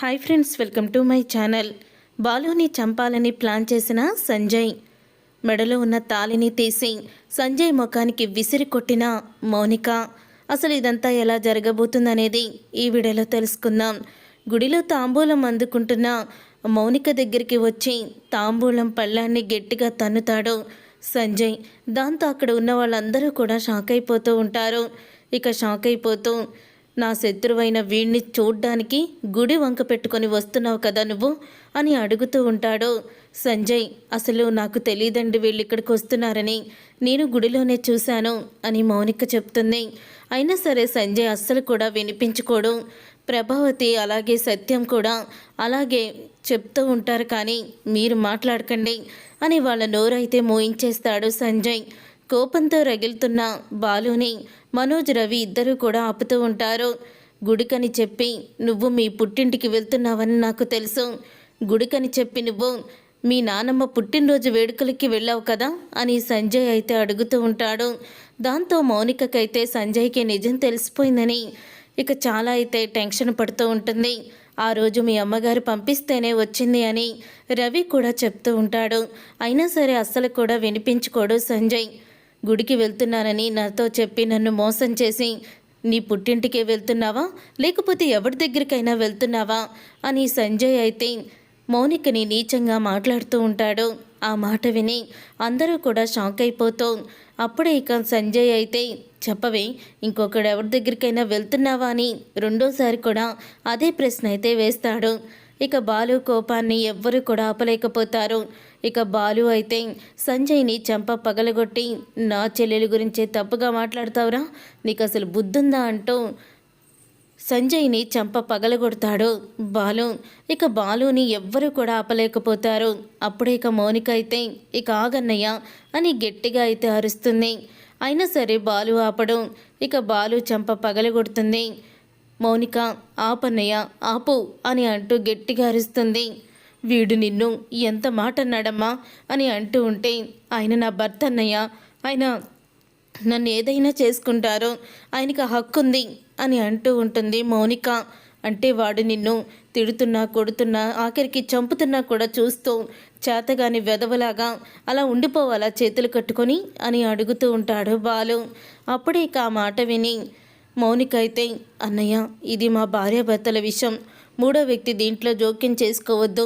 Hi friends welcome to my channel. బాలుని చంపాలని plan చేసిన సంజయ్. మెడలో ఉన్న తాలిని తీసి సంజయ్ ముఖానికి విసిరి కొట్టిన మౌనిక. అసలు ఇదంతా ఎలా జరగబోతుందనేది ఈ వీడియోలో తెలుసుకుందాం. గుడిలో తాంబూలం అందుకుంటున్న మౌనిక దగ్గరికి వచ్చి తాంబూలం పళ్ళాన్ని గట్టిగా తన్నుతాడు సంజయ్. దాంతో అక్కడ ఉన్న వాళ్ళందరూ కూడా షాక్ అయిపోతూ ఉంటారు. ఇక షాక్ అయిపోతూ నా శత్రువైన వీణ్ణి చూడ్డానికి గుడి వంక పెట్టుకొని వస్తున్నావు కదా నువ్వు? అని అడుగుతూ ఉంటాడు. సంజయ్ అసలు నాకు తెలియదండి వీళ్ళు ఇక్కడికి వస్తున్నారని. నేను గుడిలోనే చూశాను అని మౌనిక చెప్తుంది. అయినా సరే సంజయ్ అస్సలు కూడా వినిపించుకోడు. ప్రభావతి అలాగే సత్యం కూడా అలాగే చెప్తూ ఉంటారు కానీ మీరు మాట్లాడకండి అని వాళ్ళ నోరైతే మోయించేస్తాడు సంజయ్. కోపంతో రగిలుతున్న బాలుని మనోజ్ రవి ఇద్దరూ కూడా ఆపుతూ ఉంటారు. గుడికని చెప్పి నువ్వు మీ పుట్టింటికి వెళ్తున్నావని నాకు తెలుసు. గుడికని చెప్పి నువ్వు మీ నానమ్మ పుట్టినరోజు వేడుకలకి వెళ్ళావు కదా? అని సంజయ్ అయితే అడుగుతూ ఉంటాడు. దాంతో మౌనికకైతే సంజయ్కి నిజం తెలిసిపోయిందని ఇక చాలా అయితే టెన్షన్ పడుతూ ఉంటుంది. ఆ రోజు మీ అమ్మగారు పంపిస్తేనే వచ్చింది అని రవి కూడా చెప్తూ ఉంటాడు. అయినా సరే అస్సలు కూడా వినిపించుకోడు సంజయ్. గుడికి వెళ్తున్నానని నాతో చెప్పి నన్ను మోసం చేసి నీ పుట్టింటికే వెళ్తున్నావా? లేకపోతే ఎవరి దగ్గరికైనా వెళ్తున్నావా? అని సంజయ్ అయితే మౌనికని నీచంగా మాట్లాడుతూ ఉంటాడు. ఆ మాట విని అందరూ కూడా షాక్ అయిపోతూ అప్పుడే ఇక సంజయ్ అయితే చెప్పవే ఇంకొకడు ఎవరి దగ్గరికైనా వెళ్తున్నావా అని రెండోసారి కూడా అదే ప్రశ్న అయితే వేస్తాడు. ఇక బాలు కోపాన్ని ఎవ్వరూ కూడా ఆపలేకపోతారు. ఇక బాలు అయితే సంజయ్ని చంప పగలగొట్టి నా చెల్లెల గురించే తప్పుగా మాట్లాడతావురా? నీకు అసలు బుద్ధుందా? అంటూ సంజయ్ని చంప పగలగొడతాడు బాలు. ఇక బాలుని ఎవ్వరూ కూడా ఆపలేకపోతారు. అప్పుడే ఇక మౌనిక అయితే ఇక ఆగన్నయ్య అని గట్టిగా అయితే అరుస్తుంది. అయినా సరే బాలు ఆపడం. ఇక బాలు చంప పగలగొడుతుంది. మౌనిక ఆపన్నయ్య ఆపు అని అంటూ గట్టిగా అరుస్తుంది. వీడు నిన్ను ఎంత మాట అన్నాడమ్మా అని అంటూ ఉంటే ఆయన నా భర్త అన్నయ్య ఆయన నన్ను ఏదైనా చేసుకుంటారో ఆయనకి హక్కు ఉంది అని అంటూ ఉంటుంది మౌనిక. అంటే వాడు నిన్ను తిడుతున్నా కొడుతున్నా ఆఖరికి చంపుతున్నా కూడా చూస్తూ చేతగాని వెదవలాగా అలా ఉండిపోవాలా చేతులు కట్టుకొని అని అడుగుతూ ఉంటాడు బాలు. అప్పుడే ఆ మాట విని మౌనిక అయితే అన్నయ్య ఇది మా భార్యాభర్తల విషయం. మూడో వ్యక్తి దీంట్లో జోక్యం చేసుకోవద్దు.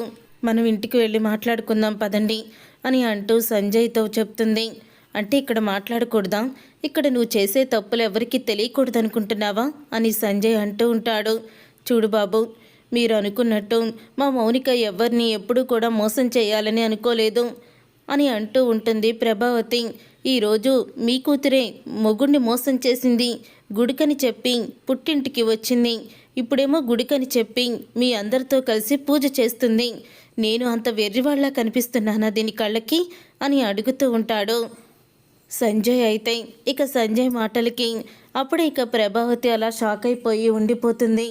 మనం ఇంటికి వెళ్ళి మాట్లాడుకుందాం పదండి అని అంటూ సంజయ్తో చెప్తుంది. అంటే ఇక్కడ మాట్లాడకూడదా? ఇక్కడ నువ్వు చేసే తప్పులు ఎవరికి తెలియకూడదు అనుకుంటున్నావా అని సంజయ్ అంటూ ఉంటాడు. చూడు బాబు మీరు అనుకున్నట్టు మా మౌనిక ఎవరిని ఎప్పుడూ కూడా మోసం చేయాలని అనుకోలేదు అని అంటూ ఉంటుంది ప్రభావతి. ఈరోజు మీ కూతురే మొగుణ్ణి మోసం చేసింది. గుడికని చెప్పి పుట్టింటికి వచ్చింది. ఇప్పుడేమో గుడికని చెప్పి మీ అందరితో కలిసి పూజ చేస్తుంది. నేను అంత వెర్రివాళ్ళ కనిపిస్తున్నానా దీని కళ్ళకి? అని అడుగుతూ ఉంటాడు. సంజయ్ అయితే ఇక సంజయ్ మాటలకి అప్పుడే ఇక ప్రభావతి అలా షాక్ అయిపోయి ఉండిపోతుంది.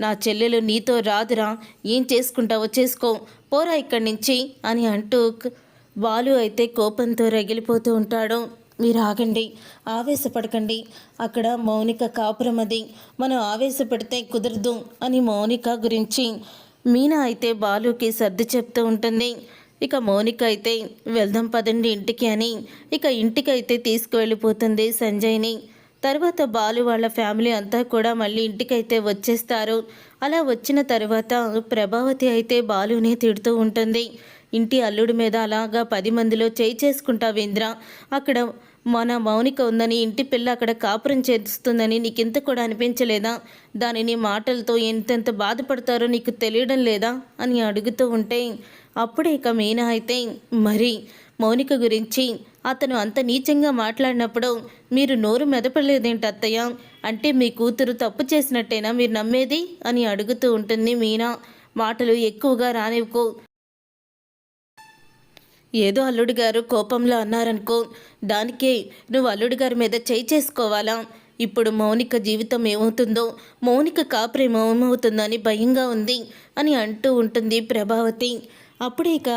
నా చెల్లెలు నీతో రాదురా ఏం చేసుకుంటావో చేసుకో పోరా ఇక్కడి నుంచి అని అంటూ బాలు అయితే కోపంతో రగిలిపోతూ ఉంటాడు. మీరు ఆగండి ఆవేశపడకండి. అక్కడ మౌనిక కాపురం అది. మనం ఆవేశపడితే కుదరదు అని మౌనిక గురించి మీనా అయితే బాలుకి సర్ది చెప్తూ ఉంటుంది. ఇక మౌనిక అయితే వెళ్దాం పదండి ఇంటికి అని. ఇక ఇంటికి అయితే తీసుకువెళ్ళిపోతుంది సంజయ్ని. తర్వాత బాలు వాళ్ళ ఫ్యామిలీ అంతా కూడా మళ్ళీ ఇంటికైతే వచ్చేస్తారు. అలా వచ్చిన తర్వాత ప్రభావతి అయితే బాలునే తిడుతూ ఉంటుంది. ఇంటి అల్లుడి మీద అలాగా పది మందిలో చేయి చేసుకుంటావేంద్ర అక్కడ మన మౌనిక ఉందని ఇంటి పిల్ల అక్కడ కాపురం చేస్తుందని నీకింత కూడా అనిపించలేదా? దానిని మాటలతో ఎంతెంత బాధపడతారో నీకు తెలియడం లేదా? అని అడుగుతూ ఉంటే అప్పుడే ఇక మీనా అయితే మరి మౌనిక గురించి అతను అంత నీచంగా మాట్లాడినప్పుడు మీరు నోరు మెదపలేదేంటి అత్తయ్య? అంటే మీ కూతురు తప్పు చేసినట్టేనా మీరు నమ్మేది? అని అడుగుతూ ఉంటుంది మీనా. మాటలు ఎక్కువగా రానివ్వకు. ఏదో అల్లుడు గారు కోపంలో అన్నారనుకో దానికే నువ్వు అల్లుడు గారి మీద చేయి చేసుకోవాలా? ఇప్పుడు మౌనిక జీవితం ఏమవుతుందో మౌనిక కాపురం ఏమవుతుందో అని భయంగా ఉంది అని అంటూ ఉంటుంది ప్రభావతి. అప్పుడే ఇక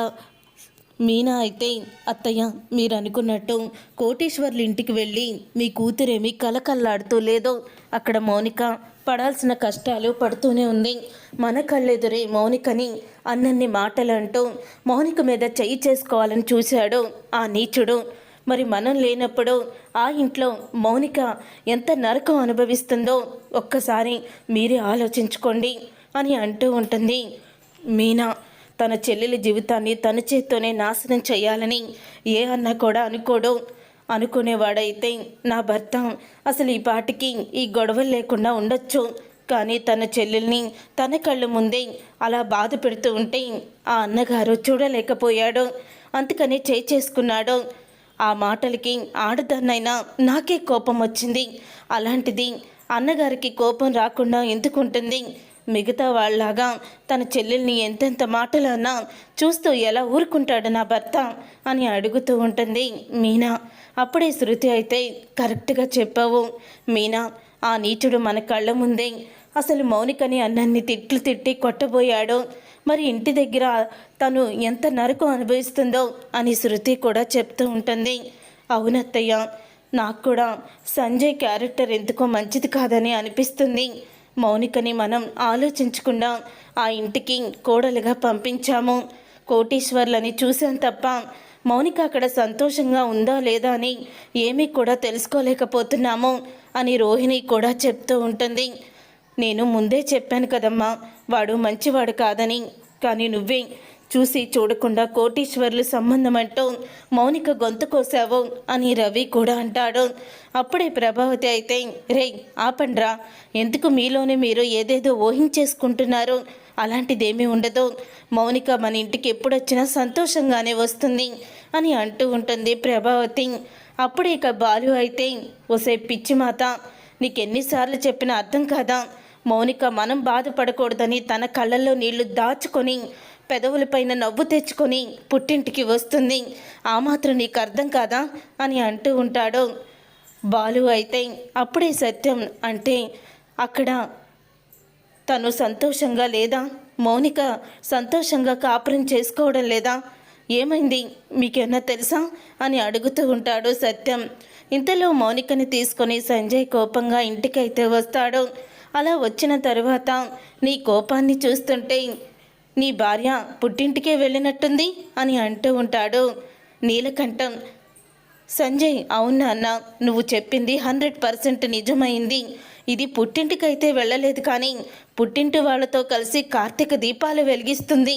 మీనా అయితే అత్తయ్య మీరు అనుకున్నట్టు కోటేశ్వర్ల ఇంటికి వెళ్ళి మీ కూతురేమి కలకల్లాడుతూ లేదో. అక్కడ మౌనిక పడాల్సిన కష్టాలు పడుతూనే ఉంది. మన కళ్ళెదురే మౌనికని అన్నన్ని మాటలు అంటూ మౌనిక మీద చెయ్యి చేసుకోవాలని చూశాడు ఆ నీచుడు. మరి మనం లేనప్పుడు ఆ ఇంట్లో మౌనిక ఎంత నరకం అనుభవిస్తుందో ఒక్కసారి మీరే ఆలోచించుకోండి అని అంటూ ఉంటుంది. మీనా తన చెల్లెలి జీవితాన్ని తన చేత్తోనే నాశనం చేయాలని ఏ అన్న కూడా అనుకోడు. అనుకునేవాడైతే నా భర్త అసలు ఈ పాటికి ఈ గొడవలు లేకుండా ఉండొచ్చు. కానీ తన చెల్లెల్ని తన కళ్ళ ముందే అలా బాధ పెడుతూ ఉంటే ఆ అన్నగారు చూడలేకపోయాడు. అందుకని చేయి చేసుకున్నాడు. ఆ మాటలకి ఆడదాన్నైనా నాకే కోపం వచ్చింది. అలాంటిది అన్నగారికి కోపం రాకుండా ఎందుకుంటుంది? మిగతా వాళ్ళలాగా తన చెల్లెల్ని ఎంతెంత మాటలన్నా చూస్తూ ఎలా ఊరుకుంటాడు నా భర్త అని అడుగుతూ ఉంటుంది మీనా. అప్పుడే శృతి అయితే కరెక్ట్గా చెప్పావు. మీనా ఆ నీచుడు మన కళ్ళ ముందే అసలు మౌనికని అన్నన్ని తిట్లు తిట్టి కొట్టబోయాడు. మరి ఇంటి దగ్గర తను ఎంత నరకం అనుభవిస్తుందో అని శృతి కూడా చెప్తూ ఉంటుంది. అవునత్తయ్య నాకు కూడా సంజయ్ క్యారెక్టర్ ఎందుకో మంచిది కాదని అనిపిస్తుంది. మౌనికని మనం ఆలోచించకుండా ఆ ఇంటికి కోడలుగా పంపించాము. కోటీశ్వర్లని చూశాం తప్ప మౌనిక అక్కడ సంతోషంగా ఉందా లేదా అని ఏమీ కూడా తెలుసుకోలేకపోతున్నాము అని రోహిణి కూడా చెప్తూ ఉంటుంది. నేను ముందే చెప్పాను కదమ్మా వాడు మంచివాడు కాదని కానీ నువ్వే చూసి చూడకుండా కోటీశ్వర్లు సంబంధం అంటూ మౌనిక గొంతు కోసావు అని రవి కూడా అంటాడు. అప్పుడే ప్రభావతి అయితే రే ఆపండ్రా. ఎందుకు మీలోనే మీరు ఏదేదో ఊహించేసుకుంటున్నారు? అలాంటిదేమీ ఉండదు. మౌనిక మన ఇంటికి ఎప్పుడొచ్చినా సంతోషంగానే వస్తుంది అని అంటూ ఉంటుంది ప్రభావతి. అప్పుడే ఇక బాలు అయితే ఒసే పిచ్చి మాత నీకెన్నిసార్లు చెప్పినా అర్థం కాదా? మౌనిక మనం బాధపడకూడదని తన కళ్ళల్లో నీళ్ళు దాచుకొని పెదవులపైన నవ్వు తెచ్చుకొని పుట్టింటికి వస్తుంది. ఆ మాత్రం నీకు అర్థం కాదా? అని అంటూ ఉంటాడు. బాలు అయితే అప్పుడే సత్యం అంటే అక్కడ తను సంతోషంగా లేదా? మౌనిక సంతోషంగా కాపురం చేసుకోవడం లేదా? ఏమైంది? మీకేమన్నా తెలుసా? అని అడుగుతూ ఉంటాడు సత్యం. ఇంతలో మౌనికని తీసుకొని సంజయ్ కోపంగా ఇంటికైతే వస్తాడు. అలా వచ్చిన తరువాత నీ కోపాన్ని చూస్తుంటే నీ భార్య పుట్టింటికే వెళ్ళినట్టుంది అని అంటూ ఉంటాడు. నీలకంఠం సంజయ్ అవునా అన్న నువ్వు చెప్పింది హండ్రెడ్ పర్సెంట్ నిజమైంది. ఇది పుట్టింటికైతే వెళ్ళలేదు కానీ పుట్టింటి వాళ్ళతో కలిసి కార్తీక దీపాలు వెలిగిస్తుంది.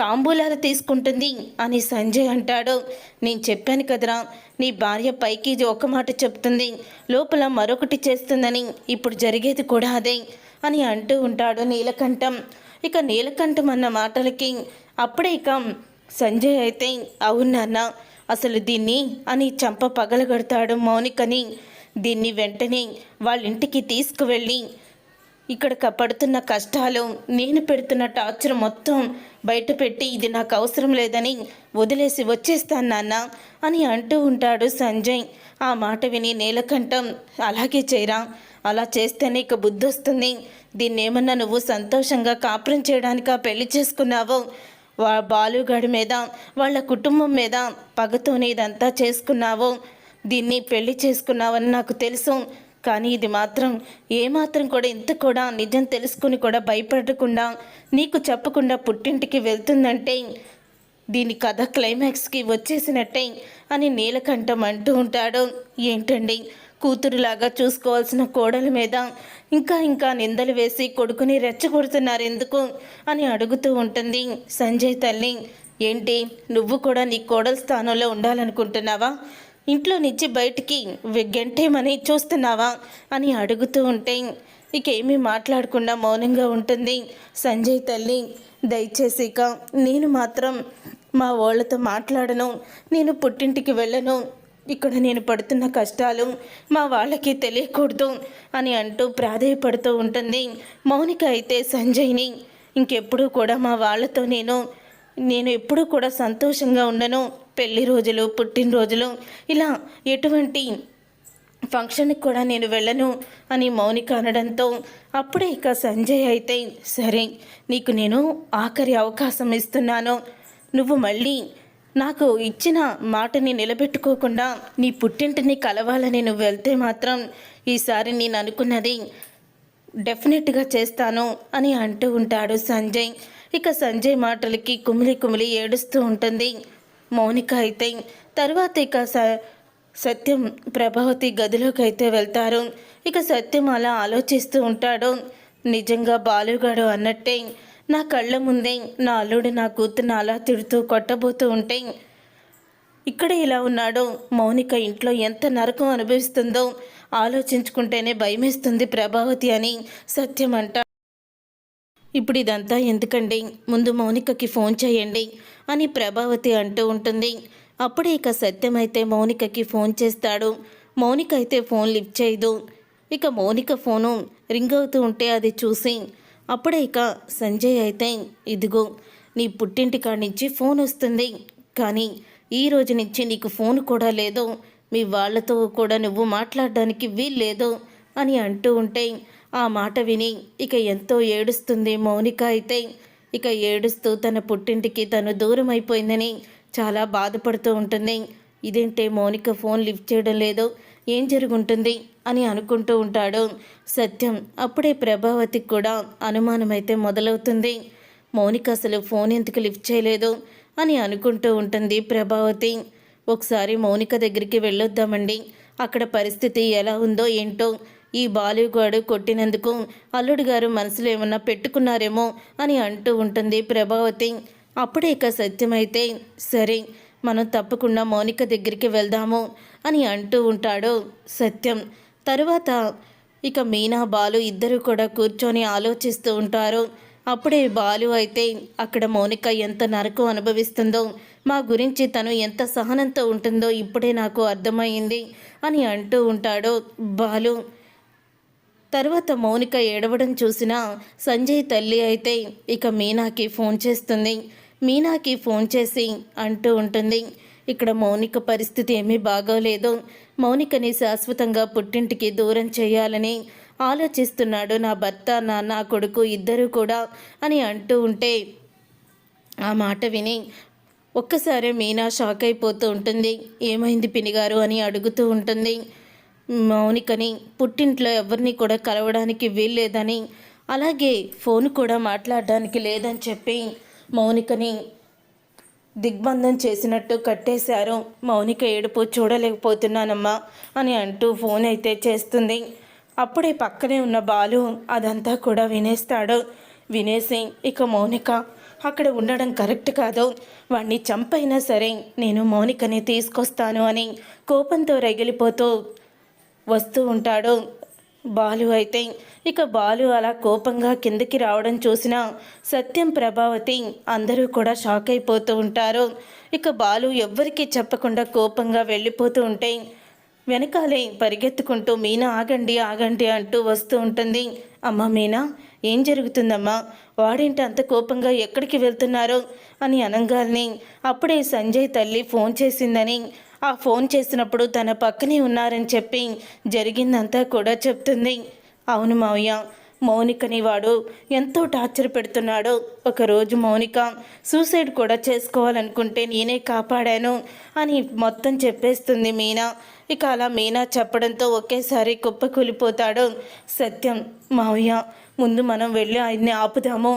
తాంబూలాలు తీసుకుంటుంది అని సంజయ్ అంటాడు. నేను చెప్పాను కదరా నీ భార్య పైకి ఒక మాట చెప్తుంది లోపల మరొకటి చేస్తుందని ఇప్పుడు జరిగేది కూడా అదే అని అంటూ ఉంటాడు నీలకంఠం. ఇక నీలకంఠం అన్న మాటలకి అప్పుడే ఇక సంజయ్ అయితే అవునన్నా అసలు దీన్ని అని చంప పగలగడతాడు మౌనికని. దీన్ని వెంటనే వాళ్ళ ఇంటికి తీసుకువెళ్ళి ఇక్కడ పడుతున్న కష్టాలు నేను పెడుతున్న టార్చర్ మొత్తం బయటపెట్టి ఇది నాకు అవసరం లేదని వదిలేసి వచ్చేస్తాను నాన్న అని అంటూ ఉంటాడు సంజయ్. ఆ మాట విని నీలకంఠం అలాగే చేయరా అలా చేస్తేనే నీకు బుద్ధి వస్తుంది. దీన్ని ఏమన్నా నువ్వు సంతోషంగా కాపురం చేయడానికా పెళ్ళి చేసుకున్నావో? వా బాలుగాడి మీద వాళ్ళ కుటుంబం మీద పగతోని ఇదంతా చేసుకున్నావో? దీన్ని పెళ్ళి చేసుకున్నావని నాకు తెలుసు. కానీ ఇది మాత్రం ఏమాత్రం కూడా ఇంత కూడా నిజం తెలుసుకుని కూడా భయపడకుండా నీకు చెప్పకుండా పుట్టింటికి వెళ్తుందంటే దీని కథ క్లైమాక్స్కి వచ్చేసినట్టే అని నీలకంఠం అంటూ ఉంటాడు. ఏంటండి? కూతురులాగా చూసుకోవాల్సిన కోడల మీద ఇంకా ఇంకా నిందలు వేసి కొడుకుని రెచ్చగొడుతున్నారు ఎందుకు అని అడుగుతూ ఉంటుంది సంజయ్ తల్లి. ఏంటి? నువ్వు కూడా నీ కోడల స్థానంలో ఉండాలనుకుంటున్నావా? ఇంట్లో నుంచి బయటికి గెంటేమని చూస్తున్నావా? అని అడుగుతూ ఉంటే ఇకేమీ మాట్లాడకుండా మౌనంగా ఉంటుంది సంజయ్ తల్లి. దయచేసి ఇక నేను మాత్రం మా వాళ్ళతో మాట్లాడను. నేను పుట్టింటికి వెళ్ళను. ఇక్కడ నేను పడుతున్న కష్టాలు మా వాళ్ళకి తెలియకూడదు అని అంటూ ప్రాధేయపడుతూ ఉంటుంది. మౌనిక అయితే సంజయ్ని ఇంకెప్పుడు కూడా మా వాళ్ళతో నేను నేను ఎప్పుడూ కూడా సంతోషంగా ఉండను. పెళ్ళి రోజులు పుట్టినరోజులు ఇలా ఎటువంటి ఫంక్షన్కి కూడా నేను వెళ్ళను అని మౌనిక అనడంతో అప్పుడే ఇక సంజయ్ అయితే సరే నీకు నేను ఆఖరి అవకాశం ఇస్తున్నాను. నువ్వు మళ్ళీ నాకు ఇచ్చిన మాటని నిలబెట్టుకోకుండా నీ పుట్టింటిని కలవాలని నువ్వు వెళ్తే మాత్రం ఈసారి నేను అనుకున్నది డెఫినెట్గా చేస్తాను అని అంటూ ఉంటాడు సంజయ్. ఇక సంజయ్ మాటలకి కుమిలి కుమిలి ఏడుస్తూ ఉంటుంది. మౌనిక అయితే తర్వాత ఇక స సత్యం ప్రభావతి గదిలోకి అయితే వెళ్తారు. ఇక సత్యం అలా ఆలోచిస్తూ ఉంటాడు. నిజంగా బాలుగాడు అన్నట్టే నా కళ్ళ ముందే నా అల్లుడు నా కూతురు అలా తిడుతూ కొట్టబోతూ ఉంటే ఇక్కడ ఇలా ఉన్నాడు మౌనిక ఇంట్లో ఎంత నరకం అనుభవిస్తుందో ఆలోచించుకుంటేనే భయమేస్తుంది ప్రభావతి అని సత్యం అంట. ఇప్పుడు ఇదంతా ఎందుకండి? ముందు మౌనికకి ఫోన్ చేయండి అని ప్రభావతి అంటూ ఉంటుంది. అప్పుడే ఇక సత్యమైతే మౌనికకి ఫోన్ చేస్తాడు. మౌనిక అయితే ఫోన్ లిఫ్ట్ చేయదు. ఇక మౌనిక ఫోను రింగ్ అవుతూ ఉంటే అది చూసి అప్పుడే ఇక సంజయ్ అయితే ఇదిగో నీ పుట్టింటి నుంచి ఫోన్ వస్తుంది. కానీ ఈ రోజు నుంచి నీకు ఫోన్ కూడా లేదు. మీ వాళ్ళతో కూడా నువ్వు మాట్లాడడానికి వీల్లేదు అని అంటూ ఉంటే ఆ మాట విని ఇక ఎంతో ఏడుస్తుంది మౌనిక అయితే. ఇక ఏడుస్తూ తన పుట్టింటికి తను దూరం అయిపోయిందని చాలా బాధపడుతూ ఉంటుంది. ఇదేంటే మౌనిక ఫోన్ లిఫ్ట్ చేయడం లేదు. ఏం జరుగుంటుంది అని అనుకుంటూ ఉంటాడు. సత్యం అప్పుడే ప్రభావతికి కూడా అనుమానమైతే మొదలవుతుంది. మౌనిక అసలు ఫోన్ ఎందుకు లిఫ్ట్ చేయలేదు అని అనుకుంటూ ఉంటుంది ప్రభావతి. ఒకసారి మౌనిక దగ్గరికి వెళ్ళొద్దామండి. అక్కడ పరిస్థితి ఎలా ఉందో ఏంటో ఈ బాలుగాడు కొట్టినందుకు అల్లుడు గారు మనసులో ఏమన్నా పెట్టుకున్నారేమో అని అంటూ ఉంటుంది ప్రభావతి. అప్పుడే ఇక సత్యమైతే సరే మనం తప్పకుండా మౌనిక దగ్గరికి వెళ్దాము అని అంటూ ఉంటాడు సత్యం. తరువాత ఇక మీనా బాలు ఇద్దరు కూడా కూర్చొని ఆలోచిస్తూ ఉంటారు. అప్పుడే బాలు అయితే అక్కడ మౌనిక ఎంత నరకం అనుభవిస్తుందో మా గురించి తను ఎంత సహనంతో ఉంటుందో ఇప్పుడే నాకు అర్థమైంది అని అంటూ ఉంటాడు బాలు. తర్వాత మౌనిక ఏడవడం చూసిన సంజయ్ తల్లి అయితే ఇక మీనాకి ఫోన్ చేస్తుంది. మీనాకి ఫోన్ చేసి అంటూ ఉంటుంది ఇక్కడ మౌనిక పరిస్థితి ఏమీ బాగోలేదు. మౌనికని శాశ్వతంగా పుట్టింటికి దూరం చేయాలని ఆలోచిస్తున్నాడు నా భర్త నా నా కొడుకు ఇద్దరు కూడా అని అంటూ ఉంటే ఆ మాట విని ఒక్కసారి మీనా షాక్ అయిపోతూ ఉంటుంది. ఏమైంది పినిగారు? అని అడుగుతూ ఉంటుంది. మౌనికని పుట్టింట్లో ఎవరిని కూడా కలవడానికి వీల్లేదని అలాగే ఫోన్ కూడా మాట్లాడడానికి లేదని చెప్పి మౌనికని దిగ్బంధం చేసినట్టు కట్టేశారు. మౌనిక ఏడుపు చూడలేకపోతున్నానమ్మా అని అంటూ ఫోన్ అయితే చేస్తుంది. అప్పుడే పక్కనే ఉన్న బాలు అదంతా కూడా వినేస్తాడు. వినేసి ఇక మౌనిక అక్కడ ఉండడం కరెక్ట్ కాదు. వాణ్ణి చంపైనా సరే నేను మౌనికని తీసుకొస్తాను అని కోపంతో రగిలిపోతూ వస్తూ ఉంటాడు. బాలు అయితే ఇక బాలు అలా కోపంగా కిందకి రావడం చూసిన సత్యం ప్రభావతి అందరూ కూడా షాక్ అయిపోతూ ఉంటారు. ఇక బాలు ఎవ్వరికీ చెప్పకుండా కోపంగా వెళ్ళిపోతూ ఉంటే వెనకాలే పరిగెత్తుకుంటూ మీనా ఆగండి ఆగండి అంటూ వస్తూ ఉంటుంది. అమ్మ మీనా ఏం జరుగుతుందమ్మా? వాడేంటి అంత కోపంగా ఎక్కడికి వెళ్తున్నారు? అని అనంగాల్ని అప్పుడే సంజయ్ తల్లి ఫోన్ చేసిందని ఆ ఫోన్ చేసినప్పుడు తన పక్కనే ఉన్నారని చెప్పి జరిగిందంతా కూడా చెప్తుంది. అవును మావయ్య మౌనికని వాడు ఎంతో టార్చర్ పెడుతున్నాడు. ఒకరోజు మౌనిక సూసైడ్ కూడా చేసుకోవాలనుకుంటే నేనే కాపాడాను అని మొత్తం చెప్పేస్తుంది మీనా. ఇక అలా మీనా చెప్పడంతో ఒకేసారి కుప్పకూలిపోతాడు. సత్యం మావయ్య ముందు మనం వెళ్ళి ఆయన్ని ఆపుదాము.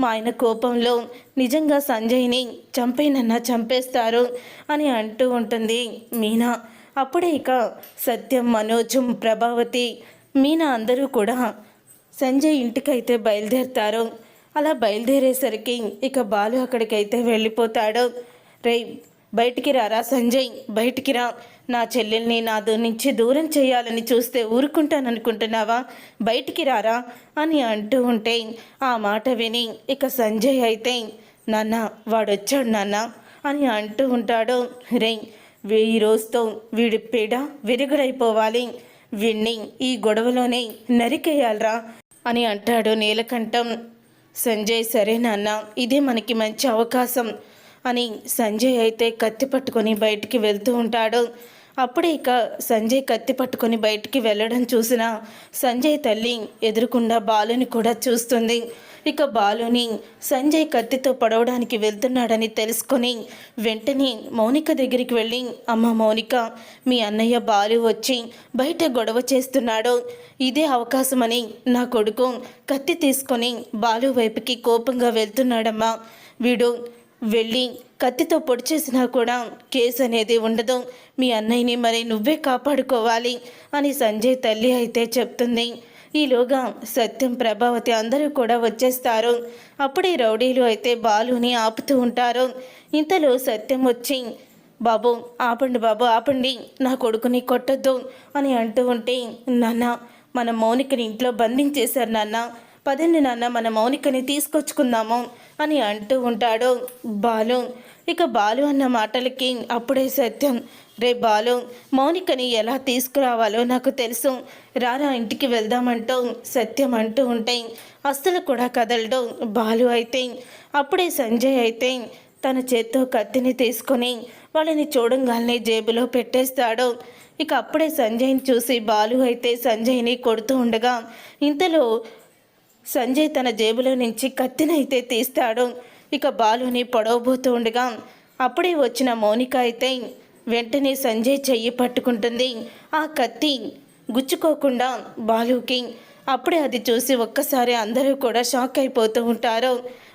మా ఆయన కోపంలో నిజంగా సంజయ్ని చంపేనన్నా చంపేస్తారు అని అంటూ ఉంటుంది మీనా. అప్పుడే ఇక సత్యం మనోజం ప్రభావతి మీనా అందరూ కూడా సంజయ్ ఇంటికైతే బయలుదేరుతారు. అలా బయలుదేరేసరికి ఇక బాలు అక్కడికైతే వెళ్ళిపోతాడు. రే బయటికి రారా సంజయ్? బయటికి రా. నా చెల్లెల్ని నా నుంచి దూరం చేయాలని చూస్తే ఊరుకుంటాననుకుంటున్నావా? బయటికి రారా? అని అంటూ ఉంటే ఆ మాట విని ఇక సంజయ్ అయితే నాన్న వాడొచ్చాడు నాన్న అని అంటూ ఉంటాడు. రే ఈ రోజుతో వీడి పీడ విరుగుడైపోవాలి. వీణ్ణి ఈ గొడవలోనే నరికేయాలరా అని అంటాడు నీలకంఠం. సంజయ్ సరే నాన్న ఇదే మనకి మంచి అవకాశం. అని సంజయ్ అయితే కత్తి పట్టుకొని బయటికి వెళ్తూ ఉంటాడు. అప్పుడే ఇక సంజయ్ కత్తి పట్టుకొని బయటికి వెళ్ళడం చూసిన సంజయ్ తల్లి ఎదురుకుండా బాలుని కూడా చూస్తుంది. ఇక బాలుని సంజయ్ కత్తితో పడవడానికి వెళ్తున్నాడని తెలుసుకొని వెంటనే మౌనిక దగ్గరికి వెళ్ళి అమ్మ మౌనిక మీ అన్నయ్య బాలు వచ్చి బయట గొడవ చేస్తున్నాడు. ఇదే అవకాశమని నా కొడుకు కత్తి తీసుకొని బాలు వైపుకి కోపంగా వెళ్తున్నాడమ్మా. వీడు వెళ్ళి కత్తితో పొడి చేసినా కూడా కేసు అనేది ఉండదు. మీ అన్నయ్యని మరి నువ్వే కాపాడుకోవాలి అని సంజయ్ తల్లి అయితే చెప్తుంది. ఈలోగా సత్యం ప్రభావతి అందరూ కూడా వచ్చేస్తారు. అప్పుడే రౌడీలు అయితే బాలుని ఆపుతూ ఉంటారు. ఇంతలో సత్యం వచ్చి బాబు ఆపండి బాబు ఆపండి. నా కొడుకుని కొట్టొద్దు అని అంటూ ఉంటే నాన్న మన మౌనికని ఇంట్లో బంధించేశారు నాన్న. పదండి నాన్న మన మౌనికని తీసుకొచ్చుకుందాము అని అంటూ ఉంటాడు బాలు. ఇక బాలు అన్న మాటలకి అప్పుడే సత్యం. రే బాలు మౌనికని ఎలా తీసుకురావాలో నాకు తెలుసు. రారా ఇంటికి వెళ్దామంటూ సత్యం అంటూ ఉంటే అస్సలు కూడా కదలడు బాలు అయితే. అప్పుడే సంజయ్ అయితే తన చేత్తో కత్తిని తీసుకొని వాళ్ళని చూడంగానే జేబులో పెట్టేస్తాడు. ఇక అప్పుడే సంజయ్ని చూసి బాలు అయితే సంజయ్ని కొడుతూ ఉండగా ఇంతలో సంజయ్ తన జేబులో నుంచి కత్తినైతే తీస్తాడు. ఇక బాలుని పొడవబోతూ ఉండగా అప్పుడే వచ్చిన మౌనిక అయితే వెంటనే సంజయ్ చెయ్యి పట్టుకుంటుంది. ఆ కత్తి గుచ్చుకోకుండా బాలుకి అప్పుడే అది చూసి ఒక్కసారి అందరూ కూడా షాక్ అయిపోతూ ఉంటారు.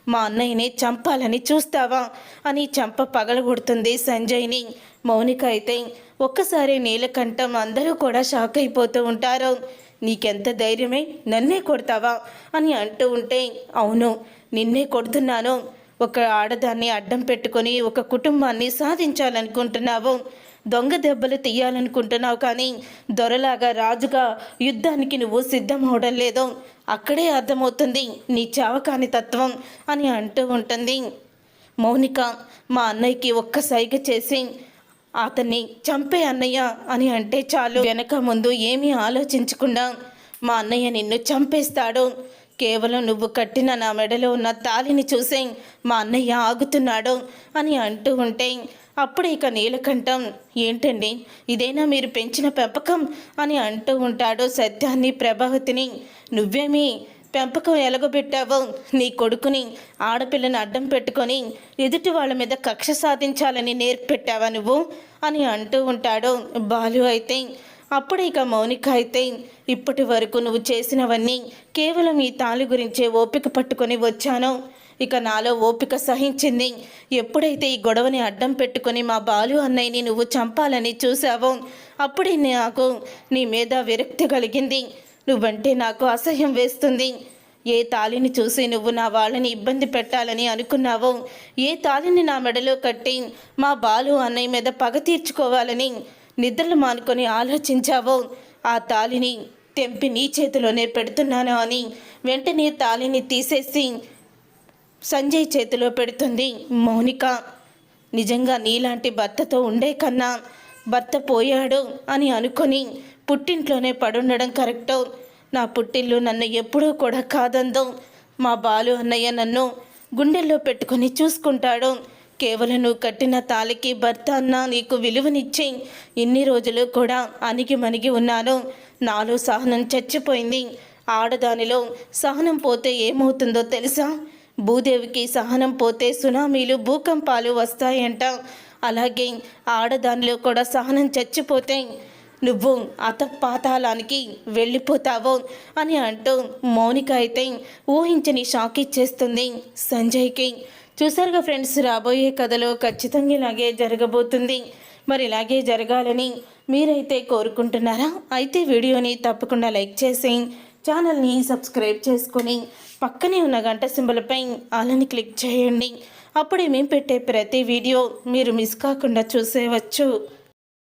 మా అన్నయ్యని చంపాలని చూస్తావా? అని చంప పగలగొడుతుంది సంజయ్ని. మౌనిక అయితే ఒక్కసారి నీలకంఠం అందరూ కూడా షాక్ అయిపోతూ ఉంటారు. నీకెంత ధైర్యమే నన్నే కొడతావా అని అంటూ ఉంటే అవును నిన్నే కొడుతున్నాను. ఒక ఆడదాన్ని అడ్డం పెట్టుకొని ఒక కుటుంబాన్ని సాధించాలనుకుంటున్నావు. దొంగ దెబ్బలు తీయాలనుకుంటున్నావు కానీ దొరలాగా రాజుగా యుద్ధానికి నువ్వు సిద్ధం అవడం లేదు. అక్కడే అర్థమవుతుంది నీ చావకాని తత్వం అని అంటూ ఉంటుంది. మౌనిక మా అన్నయ్యకి ఒక్క సైగ చేసి అతన్ని చంపే అన్నయ్య అని అంటే చాలు. వెనక ముందు ఏమీ ఆలోచించకుండా మా అన్నయ్య నిన్ను చంపేస్తాడు. కేవలం నువ్వు కట్టిన నా మెడలో ఉన్న తాలిని చూసే మా అన్నయ్య ఆగుతున్నాడు అని అంటూ ఉంటే అప్పుడు ఇక నీలకంఠం ఏంటండి? ఇదేనా మీరు పెంచిన పెంపకం? అని అంటూ ఉంటాడు సత్యాన్ని ప్రభావతిని. నువ్వేమీ పెంపకం ఎలగబెట్టావో? నీ కొడుకుని ఆడపిల్లని అడ్డం పెట్టుకొని ఎదుటి వాళ్ళ మీద కక్ష సాధించాలని నేర్పెట్టావా నువ్వు? అని అంటూ ఉంటాడు బాలు అయితే. అప్పుడు ఇక మౌనిక అయితే ఇప్పటి వరకు నువ్వు చేసినవన్నీ కేవలం ఈ తాళి గురించే ఓపిక పట్టుకొని వచ్చాను. ఇక నాలో ఓపిక సహించింది. ఎప్పుడైతే ఈ గొడవని అడ్డం పెట్టుకొని మా బాలు అన్నయ్యని నువ్వు చంపాలని చూసావో అప్పుడే నాకు నీ మీద విరక్తి కలిగింది. నువ్వంటే నాకు అసహ్యం వేస్తుంది. ఏ తాలిని చూసి నువ్వు నా వాళ్ళని ఇబ్బంది పెట్టాలని అనుకున్నావో ఏ తాలిని నా మెడలో కట్టి మా బాలు అన్నయ్య మీద పగ తీర్చుకోవాలని నిద్రలు మానుకొని ఆలోచించావో ఆ తాలిని తెంపి నీ చేతిలోనే పెడుతున్నాను అని వెంటనే తాలిని తీసేసి సంజయ్ చేతిలో పెడుతుంది. మౌనిక నిజంగా నీలాంటి భర్తతో ఉండే కన్నా భర్త పోయాడు అని అనుకొని పుట్టింట్లోనే పడుండడం కరెక్ట్. నా పుట్టిల్లు నన్ను ఎప్పుడూ కూడా కాదందో. మా బాలు అన్నయ్య నన్ను గుండెల్లో పెట్టుకుని చూసుకుంటాడు. కేవలం నువ్వు కట్టిన తాలికి భర్త అన్న నీకు విలువనిచ్చి ఇన్ని రోజులు కూడా అణిగి మణిగి ఉన్నాను. నాలో సహనం చచ్చిపోయింది. ఆడదానిలో సహనం పోతే ఏమవుతుందో తెలుసా? భూదేవికి సహనం పోతే సునామీలు భూకంపాలు వస్తాయంట. అలాగే ఆడదానిలో కూడా సహనం చచ్చిపోతే నువ్వు అత పాతాళానికి వెళ్ళిపోతావో అని అంటూ మౌనిక అయితే ఊహించని షాక్ ఇచ్చేస్తుంది సంజయ్కి. చూసారుగా ఫ్రెండ్స్ రాబోయే కథలో ఖచ్చితంగా ఇలాగే జరగబోతుంది. మరి ఇలాగే జరగాలని మీరైతే కోరుకుంటున్నారా? అయితే వీడియోని తప్పకుండా లైక్ చేసి ఛానల్ని సబ్స్క్రైబ్ చేసుకొని పక్కనే ఉన్న గంట సింబల్పై అలాని క్లిక్ చేయండి. అప్పుడే మేము పెట్టే ప్రతి వీడియో మీరు మిస్ కాకుండా చూసేవచ్చు.